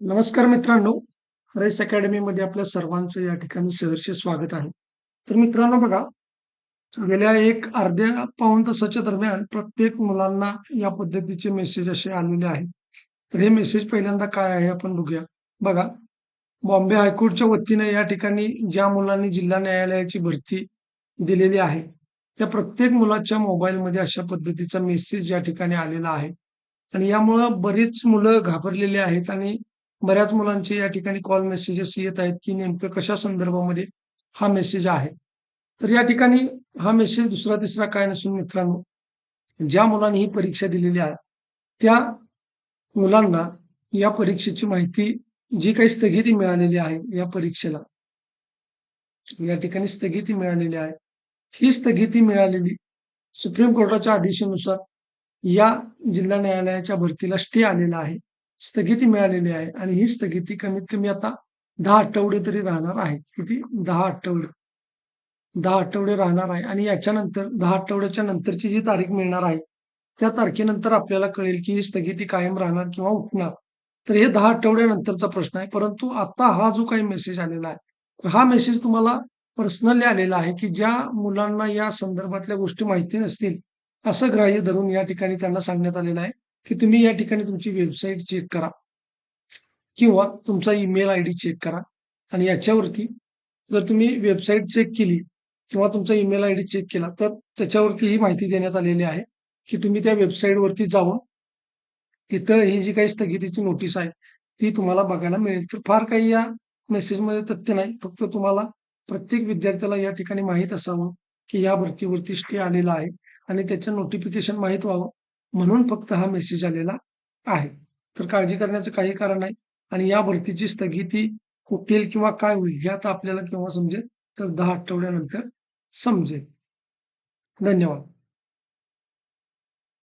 नमस्कार मित्रांनो. रेस अकॅडमीमध्ये आपल्या सर्वांचं या ठिकाणी सहर्ष स्वागत आहे. तर मित्रांनो बघा गेल्या एक अर्ध्या पाऊण तासाच्या दरम्यान प्रत्येक मुलांना या पद्धतीचे मेसेज असे आलेले आहेत. तर हे मेसेज पहिल्यांदा काय आहे आपण बघूया. बघा बॉम्बे हायकोर्टच्या वतीने या ठिकाणी ज्या मुलांनी जिल्हा न्यायालयाची भरती दिलेली आहे त्या प्रत्येक मुलाच्या मोबाईलमध्ये अशा पद्धतीचा मेसेज या ठिकाणी आलेला आहे. आणि यामुळं बरीच मुलं घाबरलेली आहेत आणि बऱ्याच मुलांचे या ठिकाणी कॉल मेसेजेस येत आहेत की नेमकं कशा संदर्भामध्ये हा मेसेज आहे. तर या ठिकाणी हा मेसेज दुसरा तिसरा काय नसून मित्रांनो ज्या मुलांनी ही परीक्षा दिलेली आहे त्या मुलांना या परीक्षेची माहिती जी काही स्थगिती मिळालेली आहे या परीक्षेला या ठिकाणी स्थगिती मिळालेली आहे. ही स्थगिती मिळालेली सुप्रीम कोर्टाच्या आदेशानुसार या जिल्हा न्यायालयाच्या भरतीला स्टे आलेला आहे. स्थगिती मिळालेली आहे आणि ही स्थगिती कमीत कमी आता दहा आठवडे तरी राहणार आहे. किती? दहा आठवडे. दहा आठवडे राहणार आहे आणि याच्यानंतर दहा आठवड्याच्या नंतरची जी तारीख मिळणार आहे त्या तारखेनंतर आपल्याला कळेल की ही स्थगिती कायम राहणार किंवा उठणार. तर हे दहा आठवड्यानंतरचा प्रश्न आहे. परंतु आता हा जो काही मेसेज आलेला आहे हा मेसेज तुम्हाला पर्सनली आलेला आहे की ज्या मुलांना या संदर्भातल्या गोष्टी माहिती नसतील असं ग्राह्य धरून या ठिकाणी त्यांना सांगण्यात आलेलं आहे. की तुम्ही या ठिकाणी तुमची वेबसाईट चेक करा किंवा तुमचा ईमेल आय डी चेक करा. आणि याच्यावरती जर तुम्ही वेबसाईट चेक केली किंवा तुमचा ईमेल आय डी चेक केला तर त्याच्यावरती ही माहिती देण्यात आलेली आहे की तुम्ही त्या वेबसाईटवरती जाऊन तिथं ही जी काही स्थगितीची नोटीस आहे ती तुम्हाला बघायला मिळेल. तर फार काही या मेसेजमध्ये तथ्य नाही. फक्त तुम्हाला प्रत्येक विद्यार्थ्याला या ठिकाणी माहीत असावं की या भरतीवरती स्टे आलेला आहे. आणि त्याचं नोटिफिकेशन माहीत व्हावं म्हणून फक्त हा मेसेज आलेला आहे. तर काळजी करण्याचं काही कारण नाही. आणि या भरतीची स्थगिती कुठेल किंवा काय होईल हे आता आपल्याला केव्हा समजेल तर दहा आठवड्यानंतर समजेल. धन्यवाद.